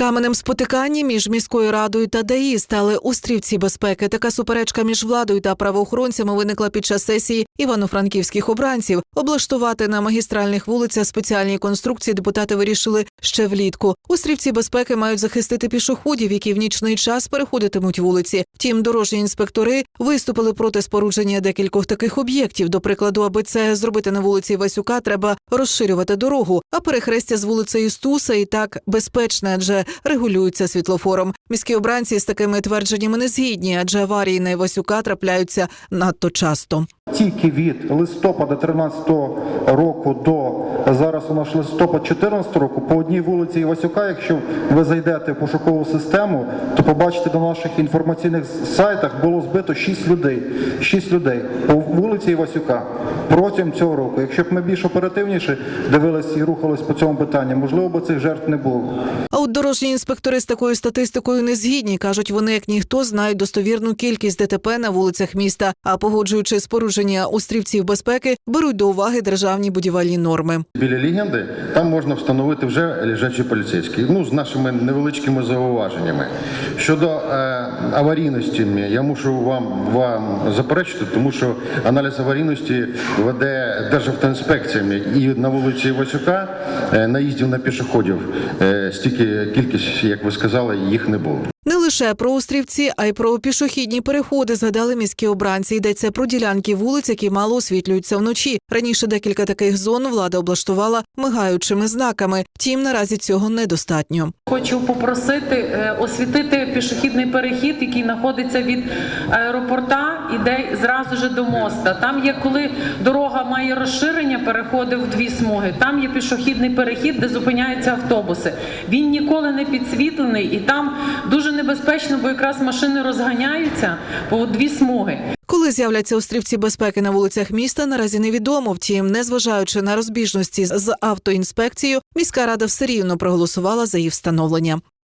Каменем спотикання між міською радою та ДАІ стали острівці безпеки. Така суперечка між владою та правоохоронцями виникла під час сесії івано-франківських обранців. Облаштувати на магістральних вулицях спеціальні конструкції депутати вирішили ще влітку. Острівці безпеки мають захистити пішоходів, які в нічний час переходитимуть вулиці. Втім, дорожні інспектори виступили проти спорудження декількох таких об'єктів. До прикладу, аби це зробити на вулиці Васюка, треба розширювати дорогу. А перехрестя з вулицею Стуса і так безпечне, адже регулюється світлофором. Міські обранці з такими твердженнями не згідні, адже аварії на Івасюка трапляються надто часто. Тільки від листопада 13 року до зараз у нас листопад 14 року по одній вулиці Івасюка, якщо ви зайдете в пошукову систему, то побачите на наших інформаційних сайтах було збито 6 людей. 6 людей по вулиці Івасюка протягом цього року. Якщо б ми більш оперативніше дивилися і рухались по цьому питанню, можливо, б цих жертв не було. А от дорожні інспектори з такою статистикою не згідні. кажуть, вони як ніхто знають достовірну кількість ДТП на вулицях міста. А погоджуючи спорудження острівців безпеки, беруть до уваги державні будівельні норми. Біля легенди там можна встановити вже лежачий поліцейський. Ну з нашими невеличкими зауваженнями. Щодо е, аварійності, я мушу вам вам заперечити, тому що аналіз аварійності веде Державтоінспекція і на вулиці Івасюка е, наїздів на пішоходів е, стільки кількість, як ви сказали, їх не було. Не лише про острівці, а й про пішохідні переходи згадали міські обранці. Йдеться про ділянки вулиць, які мало освітлюються вночі. Раніше декілька таких зон влада облаштувала мигаючими знаками. Втім, наразі цього недостатньо. Хочу попросити е, освітити пішохідний перехід, який знаходиться від аеропорта, іде зразу ж до моста. Там є, коли дорога має розширення, переходить в дві смуги. Там є пішохідний перехід, де зупиняються автобуси. Він ніколи не підсвітлений, і там дуже небезпечно, бо якраз машини розганяються по дві смуги. Коли з'являться острівці безпеки на вулицях міста, наразі невідомо. Втім, незважаючи на розбіжності з автоінспекцією, міська рада все рівно проголосувала за її встановлення.